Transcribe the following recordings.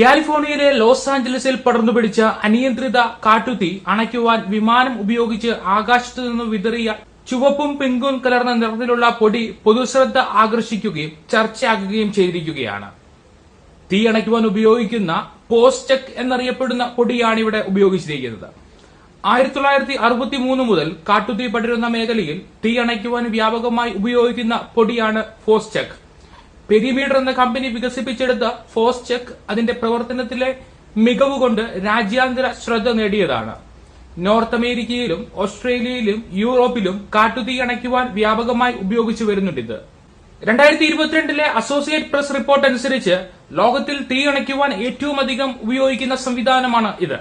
കാലിഫോർണിയയിലെ ലോസ് ആഞ്ചലസിൽ പടർന്നുപിടിച്ച അനിയന്ത്രിത കാട്ടുതീ അണയ്ക്കുവാൻ വിമാനം ഉപയോഗിച്ച് ആകാശത്തു നിന്ന് വിതറിയ ചുവപ്പും പിങ്കും കലർന്ന നിറത്തിലുള്ള പൊടി പൊതുശ്രദ്ധ ആകർഷിക്കുകയും ചർച്ചയാക്കുകയും ചെയ്തിരിക്കുകയാണ്. തീ അണയ്ക്കുവാൻ ഉപയോഗിക്കുന്ന പോസ്റ്റക് എന്നറിയപ്പെടുന്ന പൊടിയാണ് ഇവിടെ ഉപയോഗിച്ചിരിക്കുന്നത്. ആയിരത്തി തൊള്ളായിരത്തി അറുപത്തി മൂന്ന് മുതൽ കാട്ടുതീ പടരുന്ന മേഖലയിൽ തീ അണയ്ക്കുവാൻ വ്യാപകമായി ഉപയോഗിക്കുന്ന പൊടിയാണ് ഫോസ്റ്റക് പെരിമീറ്റർ എന്ന കമ്പനി വികസിപ്പിച്ചെടുത്ത ഫോസ് ചെക്ക് അതിന്റെ പ്രവർത്തനത്തിലെ മികവ് കൊണ്ട് രാജ്യാന്തര ശ്രദ്ധ നേടിയതാണ്. നോർത്ത് അമേരിക്കയിലും ഓസ്ട്രേലിയയിലും യൂറോപ്പിലും കാട്ടുതീ അണയ്ക്കുവാൻ വ്യാപകമായി ഉപയോഗിച്ചു വരുന്നുണ്ട് ഇത്. രണ്ടായിരത്തി ഇരുപത്തിരണ്ടിലെ അസോസിയേറ്റ് പ്രസ് റിപ്പോർട്ട് അനുസരിച്ച് ലോകത്തിൽ തീ അണയ്ക്കുവാൻ ഏറ്റവും അധികം ഉപയോഗിക്കുന്ന സംവിധാനമാണ് ഇത്.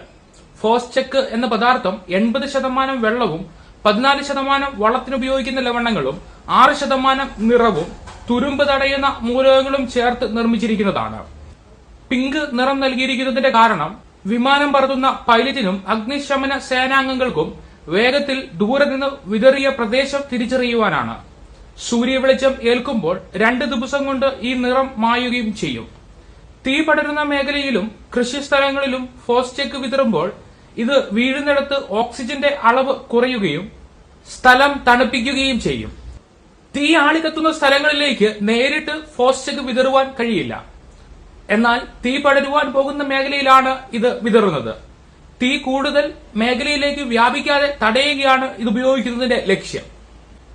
ഫോസ് ചെക്ക് എന്ന പദാർത്ഥം എൺപത് ശതമാനം വെള്ളവും പതിനാല് ശതമാനം വളത്തിനുപയോഗിക്കുന്ന ലവണങ്ങളും ആറ് ശതമാനം നിറവും തുരുമ്പ് തടയുന്ന മൂലകങ്ങളും ചേർത്ത് നിർമ്മിച്ചിരിക്കുന്നതാണ്. പിങ്ക് നിറം നൽകിയിരിക്കുന്നതിന്റെ കാരണം വിമാനം പറത്തുന്ന പൈലറ്റിനും അഗ്നിശമന സേനാംഗങ്ങൾക്കും വേഗത്തിൽ ദൂരെ നിന്ന് വിതറിയ പ്രദേശം തിരിച്ചറിയുവാനാണ്. സൂര്യവെളിച്ചം ഏൽക്കുമ്പോൾ രണ്ട് ദിവസം കൊണ്ട് ഈ നിറം മായുകയും ചെയ്യും. തീ പടരുന്ന മേഖലയിലും കൃഷിസ്ഥലങ്ങളിലും ഫോസ്റ്റെക്ക് വിതറുമ്പോൾ ഇത് വീഴുന്നിടത്ത് ഓക്സിജന്റെ അളവ് കുറയുകയും സ്ഥലം തണുപ്പിക്കുകയും ചെയ്യും. തീ ആളിക്കത്തുന്ന സ്ഥലങ്ങളിലേക്ക് നേരിട്ട് ഫോസ്റ്റെക്ക് വിതറുവാൻ കഴിയില്ല. എന്നാൽ തീ പടരുവാൻ പോകുന്ന മേഖലയിലാണ് ഇത് വിതറുന്നത്. തീ കൂടുതൽ മേഖലയിലേക്ക് വ്യാപിക്കാതെ തടയുകയാണ് ഇത് ഉപയോഗിക്കുന്നതിന്റെ ലക്ഷ്യം.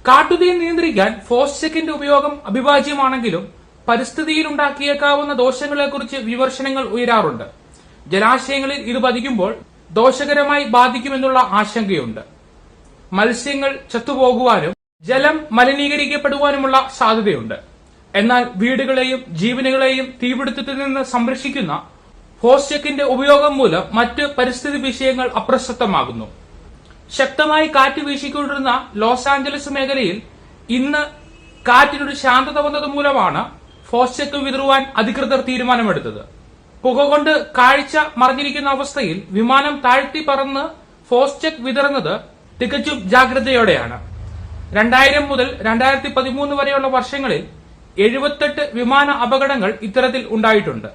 കാട്ടുതീ നിയന്ത്രിക്കാൻ ഫോസ്റ്റക്കിന്റെ ഉപയോഗം അഭിവാജ്യമാണെങ്കിലും പരിസ്ഥിതിയിൽ ഉണ്ടാക്കിയേക്കാവുന്ന ദോഷങ്ങളെക്കുറിച്ച് വിമർശനങ്ങൾ ഉയരാറുണ്ട്. ജലാശയങ്ങളിൽ ഇത് പതിക്കുമ്പോൾ ദോഷകരമായി ബാധിക്കുമെന്നുള്ള ആശങ്കയുണ്ട്. മത്സ്യങ്ങൾ ചത്തുപോകുവാനും ജലം മലിനീകരിക്കപ്പെടുവാനുമുള്ള സാധ്യതയുണ്ട്. എന്നാൽ വീടുകളെയും ജീവനുകളെയും തീപിടുത്തത്തിൽ നിന്ന് സംരക്ഷിക്കുന്ന ഹോസ്റ്റെക്കിന്റെ ഉപയോഗം മൂലം മറ്റ് പരിസ്ഥിതി വിഷയങ്ങൾ അപ്രസക്തമാകുന്നു. ശക്തമായി കാറ്റ് വീശിക്കൊണ്ടിരുന്ന ലോസ് ആഞ്ചലസ് മേഖലയിൽ ഇന്ന് കാറ്റിനൊരു ശാന്തത വന്നത് മൂലമാണ് ഫോസ്റ്റെക്ക് വിതറുവാൻ അധികൃതർ തീരുമാനമെടുത്തത്. പുക കൊണ്ട് കാഴ്ച മറിഞ്ഞിരിക്കുന്ന അവസ്ഥയിൽ വിമാനം താഴ്ത്തി പറന്ന് ഫോസ്റ്റെക്ക് വിതറുന്നത് തികച്ചും ജാഗ്രതയോടെയാണ്. രണ്ടായിരം മുതൽ രണ്ടായിരത്തി പതിമൂന്ന് വരെയുള്ള വർഷങ്ങളിൽ എഴുപത്തെട്ട് വിമാന അപകടങ്ങൾ ഇത്തരത്തിൽ ഉണ്ടായിട്ടുണ്ട്.